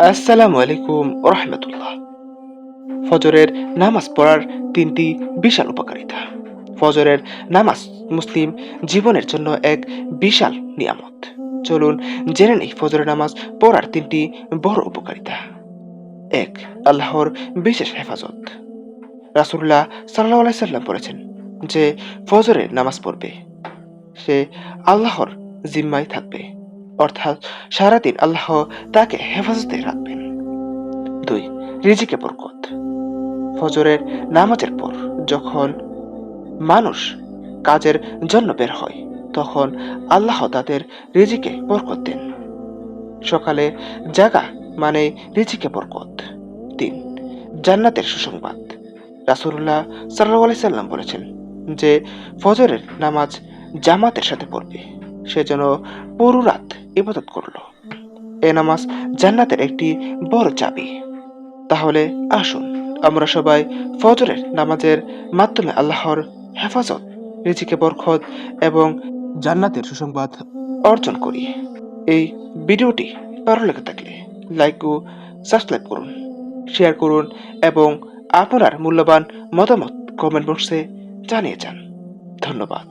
আসসালামু আলাইকুম রহমতুল্লাহ। ফজরের নামাজ পড়ার তিনটি বিশাল উপকারিতা। ফজরের নামাজ মুসলিম জীবনের জন্য এক বিশাল নিয়ামত। চলুন জেনে নেই ফজরের নামাজ পড়ার তিনটি বড় উপকারিতা। এক, আল্লাহর বিশেষ হেফাজত। রাসুল্লাহ সাল্লাহ আলাই সাল্লাম বলেছেন যে ফজরের নামাজ পড়বে। সে আল্লাহর জিম্মায় থাকবে। অর্থাৎ সারাদিন আল্লাহ তাকে হেফাজতে রাখবেন। দুই রিজিকে বরকত। ফজরের নামাজের পর যখন মানুষ কাজের জন্য বের হয়, তখন আল্লাহ তাদের রিজিকে বরকত দেন। সকালে জাগা মানে রিজিকে বরকত। তিন, জান্নাতের সুসংবাদ। রাসুল্লাহ সাল্লাহ সাল্লাম বলেছেন যে, ফজরের নামাজ জামাতের সাথে পড়বে। সে যেন পুরো রাত ইবাদত করল। এ নামাজ জান্নাতের একটি বড় চাবি। তাহলে আসুন, আমরা সবাই ফজরের নামাজের মাধ্যমে আল্লাহর হেফাজত, রিজিকে বরখত এবং জান্নাতের সুসংবাদ অর্জন করি। এই ভিডিওটি ভালো লেগে থাকলে লাইক ও সাবস্ক্রাইব করুন, শেয়ার করুন এবং আপনার মূল্যবান মতামত কমেন্ট বক্সে জানিয়ে যান। ধন্যবাদ।